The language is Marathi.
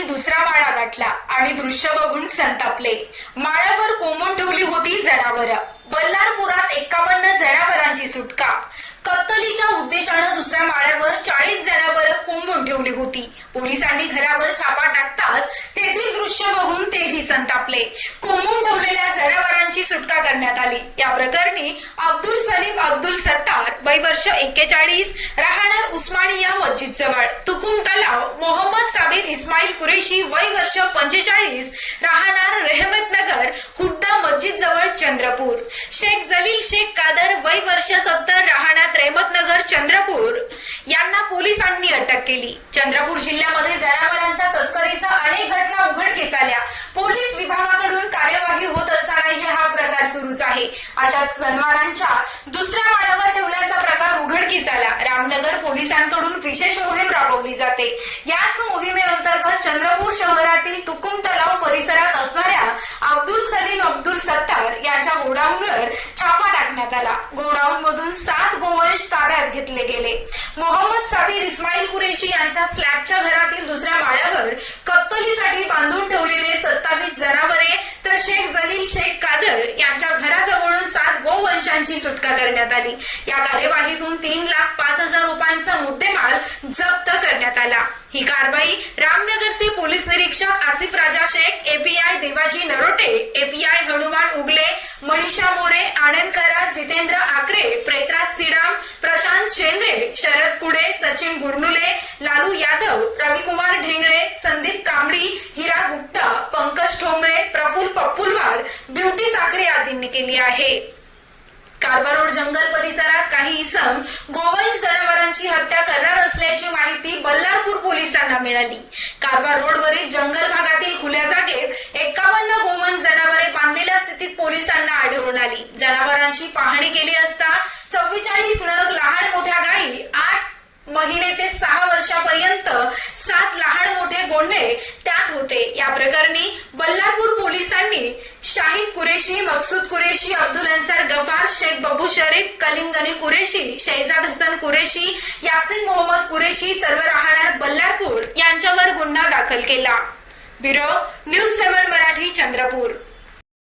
जनावरांनी दुसरा माळा गाठला आणि दृश्य बघून संतापले. माळावर कोंबून ठेवली होती जनावर. बल्लारपुरात एकावन्न जनावरांची सुटका. कत्तलीच्या उद्देशानं दुसऱ्या माळ्यावर चाळीस जनावर कोंबून ठेवली होती. पोलिसांनी घरावर छापा टाकताच ते दृश्य बघून तेही संतापले. कोंबून ठेवलेल्या जनावरांची सुटका करण्यात आली. या प्रकरणी अब्दुल सलीम अब्दुल सत्तार वय वर्ष एक्केचाळीस राहणार उस्मानिया मस्जिद जवळ तुकुम तलाव मोहम्मद साबिर इस्माईल कुरेशी वय वर्ष पंचेचाळीस राहणार रेहमतनगर हुद्दा मस्जिद जवळ चंद्रपूर. शेख जलील शेख कादर वय वर्ष सत्तर राहणार रेहमतनगर चंद्रपूर. यांना पोलिसांनी अटक केली. चंद्रपूर जिल्ह्यामध्ये सुरूच आहे. अशाच जनावरांच्या दुसऱ्या माळ्यावर ठेवण्याचा प्रकार उघडकीस आला. रामनगर पोलिसांकडून विशेष मोहीम राबवली जाते. याच मोहिमेअंतर्गत चंद्रपूर शहरातील तुकुम तलाव परिसरात असणाऱ्या अब्दुल सलीम अब्दुल सत्तार यांच्या गोडाऊनवर छापा टाकण्यात आला. गोडाऊन मधून सात गोवंश ताब्यात घेतले गेले. मोहम्मद साबीर इस्माईल कुरेशी यांच्या स्लॅबच्या घरातील दुसऱ्या माळ्यावर सात सुटका करण्यात आली. या कार्यवाहीतून तीन लाख पाच हजार रुपयांचा मुद्देमाल जप्त करण्यात आला. ही कारवाई रामनगरचे पोलीस निरीक्षक Asif Raja Shaikh API Devaji Narote API Hanuman Ugale Manisha More Anand Karat Jitendra Akare Pretraj Sidam Prashant Shendre Sharad Kude Sachin Gurnule Lalu Yadav Ravikumar Dhengale Sandeep Kambli Hira Gupta Pankaj Thombre Praful Pappulwar Beauty Sakhare आदींनी केली आहे. कारवारोड जंगल परिसरात काही इसम गोवंश जनावरांची हत्या करणार असल्याची माहिती बल्लारपूर पोलिसांना मिळाली. कारवा रोडवरील जंगल भागातील खुल्या जागेत एकावन्न गोवंश जनावरे बांधलेल्या स्थितीत पोलिसांना आढळून आली. जनावरांची पाहणी केली असता चव्वेचाळीस नग लहान मोठ्या गायी आठ महिने ते सहा वर्षापर्यंत सात लहान गोंडे त्यात होते. या प्रकरणी बल्लारपूर पोलिसांनी शाहिद कुरेशी मकसूद कुरेशी अब्दुल अन्सार गफार शेख बबू शरीफ कलीम गनी कुरेशी शहजाद हसन कुरेशी यासिन मोहम्मद कुरेशी सर्व राहणार बल्लारपूर यांच्यावर गुन्हा दाखल केला. Bureau news seven Marathi Chandrapur.